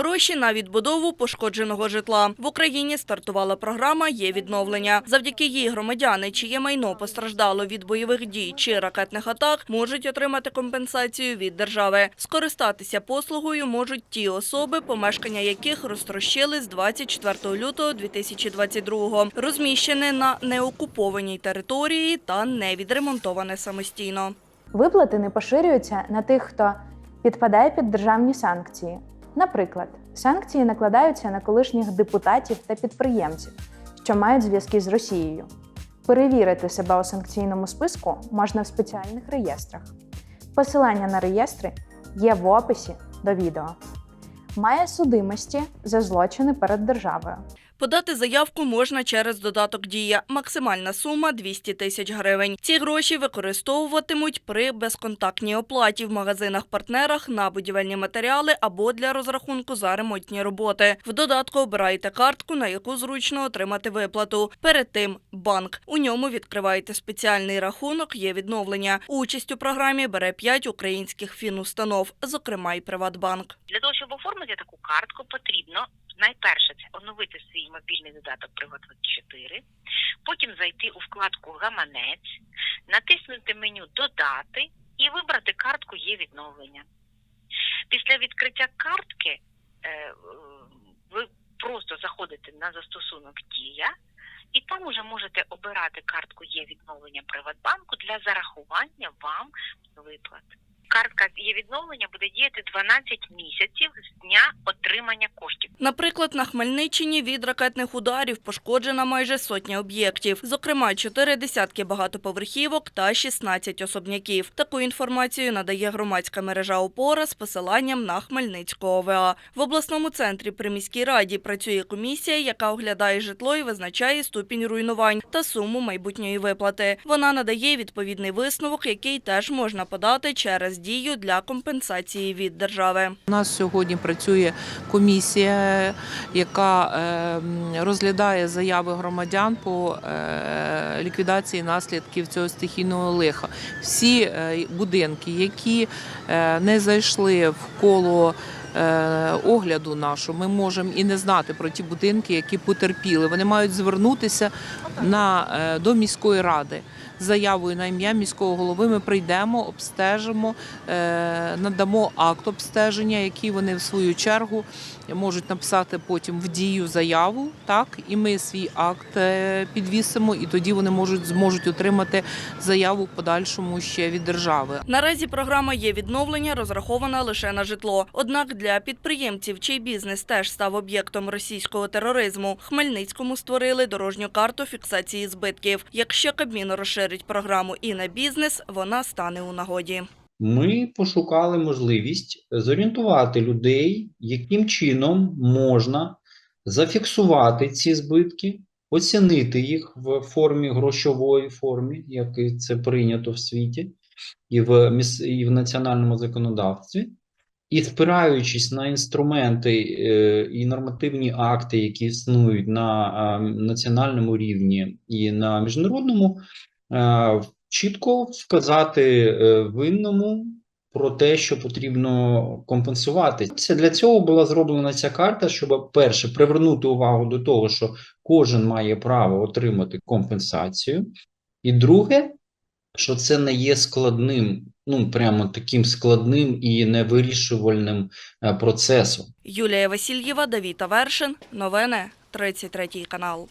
гроші на відбудову пошкодженого житла. В Україні стартувала програма «Є відновлення». Завдяки їй громадяни, чиє майно постраждало від бойових дій чи ракетних атак, можуть отримати компенсацію від держави. Скористатися послугою можуть ті особи, помешкання яких розтрощили з 24 лютого 2022-го, розміщене на неокупованій території та не відремонтоване самостійно. Виплати не поширюються на тих, хто підпадає під державні санкції. Наприклад, санкції накладаються на колишніх депутатів та підприємців, що мають зв'язки з Росією. Перевірити себе у санкційному списку можна в спеціальних реєстрах. Посилання на реєстри є в описі до відео. Має судимості за злочини перед державою. Подати заявку можна через додаток «Дія». Максимальна сума – 200 тисяч гривень. Ці гроші використовуватимуть при безконтактній оплаті в магазинах-партнерах на будівельні матеріали або для розрахунку за ремонтні роботи. В додатку обираєте картку, на яку зручно отримати виплату. Перед тим – банк. У ньому відкриваєте спеціальний рахунок «Є відновлення». Участь у програмі бере 5 українських фінустанов, зокрема і Приватбанк. Для того, щоб оформити таку картку, потрібно найперше це оновити свій мобільний додаток Приват24, потім зайти у вкладку Гаманець, натиснути меню Додати і вибрати картку Є відновлення. Після відкриття картки е, ви просто заходите на застосунок Дія. І там уже можете обирати картку є відновлення Приватбанку для зарахування вам виплат. Картка є відновлення буде діяти 12 місяців з дня отримання коштів. Наприклад, на Хмельниччині від ракетних ударів пошкоджена майже сотня об'єктів, зокрема, чотири десятки багатоповерхівок та 16 особняків. Таку інформацію надає громадська мережа «Опора» з посиланням на Хмельницьку ОВА. В обласному центрі при міській раді працює комісія, яка оглядає житло і визначає ступінь руйнувань та суму майбутньої виплати. Вона надає відповідний висновок, який теж можна подати через дію для компенсації від держави. У нас сьогодні працює комісія, яка е, розглядає заяви громадян по е, ліквідації наслідків цього стихійного лиха. Всі е, будинки, які е, не зайшли в коло. Е, Огляду нашу ми можемо і не знати про ті будинки, які потерпіли. Вони мають звернутися на е, до міської ради заявою на ім'я міського голови. Ми прийдемо, обстежимо, е, надамо акт обстеження, який вони в свою чергу можуть написати потім в дію заяву. Так, і ми свій акт підвісимо, і тоді вони можуть зможуть отримати заяву в подальшому ще від держави. Наразі програма «Є відновлення» розрахована лише на житло. Однак для підприємців, чий бізнес теж став об'єктом російського тероризму, Хмельницькому створили дорожню карту фіксації збитків. Якщо Кабмін розширить програму і на бізнес, вона стане у нагоді. Ми пошукали можливість зорієнтувати людей, яким чином можна зафіксувати ці збитки, оцінити їх в формі грошової формі, як це прийнято в світі, і в, і в національному законодавстві. І спираючись на інструменти е, і нормативні акти, які існують на національному рівні і на міжнародному, е, чітко вказати е, винному про те, що потрібно компенсувати. Це для цього була зроблена ця карта, щоб перше привернути увагу до того, що кожен має право отримати компенсацію, і друге, що це не є складним, ну прямо таким складним і невирішувальним е, процесом. Юлія Васильєва, Давіта Вершин, Новини 33 канал.